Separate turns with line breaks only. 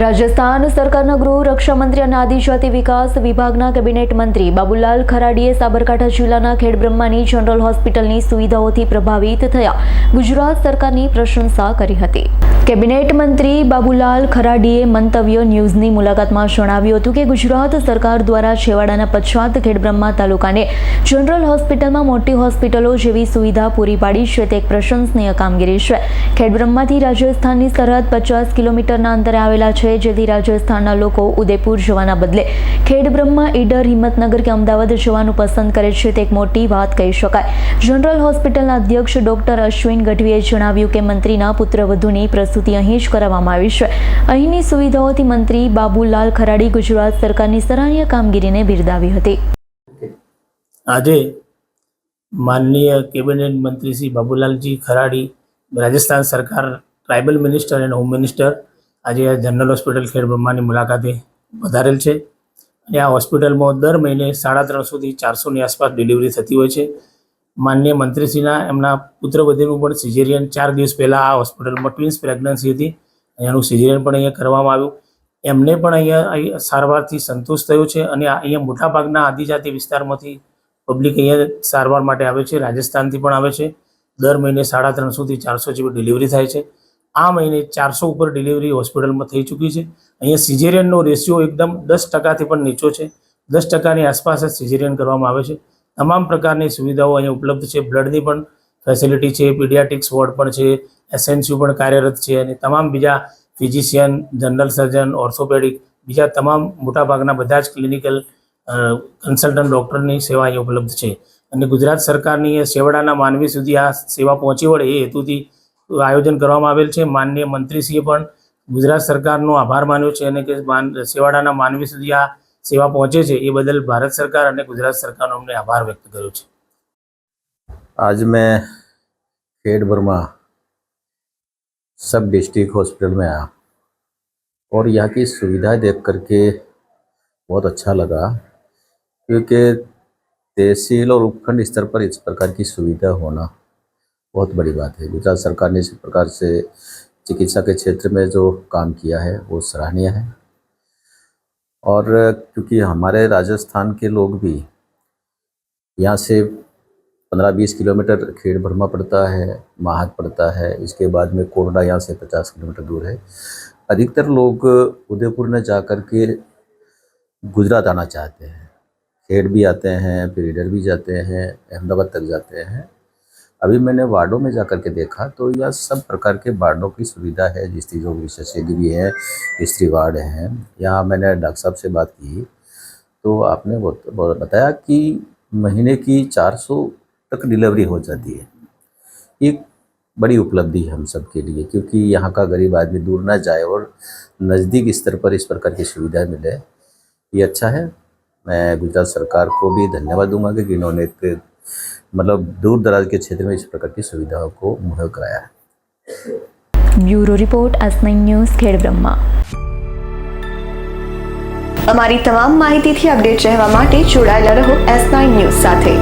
રાજસ્થાન સરકારના ગૃહ રક્ષામંત્રી અને આદિજાતિ વિકાસ વિભાગના કેબિનેટ મંત્રી બાબુલાલ ખરાડીએ સાબરકાંઠા જિલ્લાના ખેડબ્રહ્માની જનરલ હોસ્પિટલની સુવિધાઓથી પ્રભાવિત થયા. ગુજરાત સરકારની પ્રશંસા કરી હતી. કેબિનેટ મંત્રી બાબુલાલ ખરાડીએ મંતવ્ય ન્યૂઝની મુલાકાતમાં જણાવ્યું હતું કે ગુજરાત સરકાર દ્વારા છેવાડાના પછાત ખેડબ્રહ્મા તાલુકાને જનરલ હોસ્પિટલમાં મોટી હોસ્પિટલો જેવી સુવિધા પૂરી પાડી છે તે એક પ્રશંસનીય કામગીરી છે. ખેડબ્રહ્માથી રાજસ્થાનની સરહદ પચાસ કિલોમીટરના અંતરે આવેલા છે, જેથી રાજસ્થાનના લોકો ઉદયપુર જવાના બદલે ખેડબ્રહ્મા ઈડર હિંમતનગર કે અમદાવાદ જવાનું પસંદ કરે છે તે એક મોટી વાત કહી શકાય. જનરલ હોસ્પિટલના અધ્યક્ષ ડોક્ટર અશ્વિન ગઢવીએ જણાવ્યું કે મંત્રીના પુત્રવધુની પ્રસૂતિ અહીં જ કરાવવામાં આવી છે. અહીંની સુવિધાઓથી મંત્રી બાબુલાલ ખરાડી ગુજરાત સરકારની સરાહનીય કામગીરીને બિરદાવી હતી.
આજે માનનીય કેબિનેટ મંત્રી શ્રી બાબુલાલજી ખરાડી, રાજસ્થાન સરકાર, tribal minister and home minister આજે જનરલ હોસ્પિટલ ખેડબ્રહ્માની મુલાકાતે વધારેલ છે. અને આ હોસ્પિટલમાં દર મહિને સાડા ત્રણસોથી ચારસોની આસપાસ ડિલિવરી થતી હોય છે. માનનીય મંત્રીશ્રીના એમના પુત્રવધીનું પણ સિઝેરિયન ચાર દિવસ પહેલાં આ હોસ્પિટલમાં ટ્વિન્સ પ્રેગ્નન્સી હતી. એનું સિઝેરિયન પણ અહીંયા કરવામાં આવ્યું. એમને પણ અહીંયા અહીં સારવારથી સંતોષ થયો છે અને અહીંયા મોટાભાગના આદિજાતિ વિસ્તારમાંથી પબ્લિક અહીંયા સારવાર માટે આવે છે, રાજસ્થાનથી પણ આવે છે. દર મહિને સાડા ત્રણસોથી ચારસો જેવી ડિલિવરી થાય છે. આ મહિને ચારસો ઉપર ડિલિવરી હોસ્પિટલમાં થઈ ચૂકી છે. અહીંયા સિઝેરિયનનો રેશિયો એકદમ દસ ટકાથી પણ નીચો છે. દસ ટકાની આસપાસ જ સિઝેરિયન કરવામાં આવે છે. તમામ પ્રકારની સુવિધાઓ અહીંયા ઉપલબ્ધ છે. બ્લડની પણ ફેસિલિટી છે પીડિયાટિક્સ વોર્ડ પણ છે એસએનસીયુ પણ કાર્યરત છે અને તમામ બીજા ફિઝિશિયન જનરલ સર્જન ઓર્થોપેડિક બીજા તમામ મોટાભાગના બધા જ ક્લિનિકલ કન્સલ્ટન્ટ ડૉક્ટરની સેવા અહીંયા ઉપલબ્ધ છે. અને ગુજરાત સરકારની એ છેવાડાના માનવી સુધી આ સેવા પહોંચી વળે એ હેતુથી આયોજન કરવામાં આવેલ છે. માનનીય મંત્રીશ્રીએ પણ ગુજરાત સરકારનો આભાર માન્યો છે અને કે સેવાડાના માનવી સુધી આ સેવા પહોંચે છે એ બદલ ભારત સરકાર અને ગુજરાત સરકારનો અમને આભાર વ્યક્ત કર્યો છે
आज मैं खेड वर्मा सब डिस्ट्रिक्ट हॉस्पिटल में आया और यहाँ की सुविधाएं देख करके बहुत अच्छा लगा क्योंकि तहसील और उपखंड स्तर पर इस प्रकार की सुविधा होना बहुत बड़ी बात है गुजरात सरकार ने इस प्रकार से चिकित्सा के क्षेत्र में जो काम किया है वो सराहनीय है और क्योंकि हमारे राजस्थान के लोग भी यहाँ से पंद्रह बीस किलोमीटर खेड़ भरमा पड़ता है, माहत पड़ता है, इसके बाद में कोरडा यहाँ से पचास किलोमीटर दूर है। अधिकतर लोग उदयपुर में जा कर के गुजरात आना चाहते हैं। खेड़ भी आते हैं, फिर इधर भी जाते हैं, अहमदाबाद तक जाते हैं। अभी मैंने वार्डों में जा कर के देखा तो यह सब प्रकार के वार्डों की सुविधा है जिसकी जो विशेषज्ञ भी हैं स्त्री वार्ड हैं। यहाँ मैंने डॉक्टर साहब से बात की तो आपने बहुत बताया कि महीने की 400 तक डिलीवरी हो जाती है। एक बड़ी उपलब्धि है हम सब के लिए, क्योंकि यहाँ का गरीब आदमी दूर ना जाए और नज़दीक स्तर पर इस प्रकार की सुविधाएँ मिले। ये अच्छा है। मैं गुजरात सरकार को भी धन्यवाद दूँगा कि इन्होंने एक मतलब दूर दराज के क्षेत्र में इस प्रकार की सुविधाओं को मुहैया कराया है
bureau report S nine news Khedbrahma
અમારી તમામ માહિતીથી અપડેટ રહેવા માટે જોડાયેલા રહો એસ નાઇન ન્યૂઝ સાથે